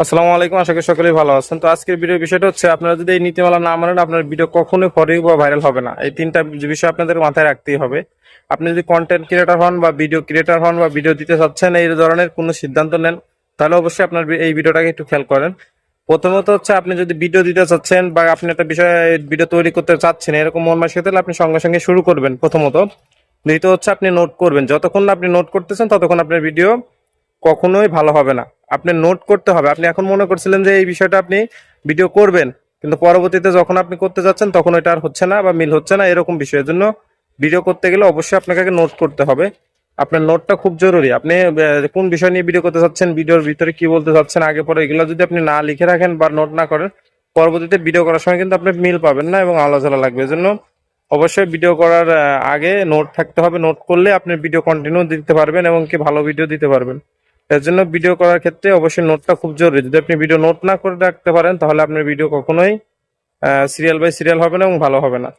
আসসালামু আলাইকুম, আশা করি সকলেই ভালো আছেন। তো আজকের ভিডিওর বিষয়টা হচ্ছে, আপনারা যদি এই নীতিমালা না মানেন, আপনার ভিডিও কখনোই ফরেই বা ভাইরাল হবে না। এই তিনটা বিষয় আপনাদের মাথায় রাখতেই হবে। আপনি যদি কন্টেন্ট ক্রিয়েটার হন বা ভিডিও ক্রিয়েটার হন বা ভিডিও দিতে চাচ্ছেন, এই ধরনের কোনো সিদ্ধান্ত নেন, তাহলে অবশ্যই আপনার এই ভিডিওটাকে একটু খেয়াল করেন। প্রথমত হচ্ছে, আপনি যদি ভিডিও দিতে চাচ্ছেন বা আপনি একটা বিষয়ে ভিডিও তৈরি করতে চাচ্ছেন, এরকম মন মাসিয়ে তাহলে আপনি সঙ্গে সঙ্গে শুরু করবেন প্রথমত। দ্বিতীয় হচ্ছে, আপনি নোট করবেন। যতক্ষণ আপনি নোট করতেছেন, ততক্ষণ আপনার ভিডিও কখনোই ভালো হবে না। আপনি নোট করতে হবে। আপনি এখন মনে করছিলেন যে এই বিষয়টা আপনি ভিডিও করবেন, কিন্তু পরবর্তীতে যখন আপনি করতে যাচ্ছেন, তখন এটা আর হচ্ছে না বা মিল হচ্ছে না এরকম বিষয়ের জন্য ভিডিও করতে গেলে অবশ্যই আপনাকে নোট করতে হবে। আপনার নোটটা খুব জরুরি। আপনি কোন বিষয় নিয়ে ভিডিও করতে চাচ্ছেন ভিডিওর ভিতরে কি বলতে চাচ্ছেন আগে পরে এগুলো যদি আপনি না লিখে রাখেন বা নোট না করেন, পরবর্তীতে ভিডিও করার সময় কিন্তু আপনি মিল পাবেন না এবং আলোচনা লাগবে। এজন্য অবশ্যই ভিডিও করার আগে নোট থাকতে হবে। নোট করলে আপনি ভিডিও কন্টিনিউ দিতে পারবেন এবং কি ভালো ভিডিও দিতে পারবেন। এর জন্য ভিডিও করার ক্ষেত্রে অবশ্যই নোটটা খুব জরুরি। যদি আপনি ভিডিও নোট না করে রাখতে পারেন, তাহলে আপনার ভিডিও কখনোই সিরিয়াল বাই সিরিয়াল হবে না এবং ভালো হবে না।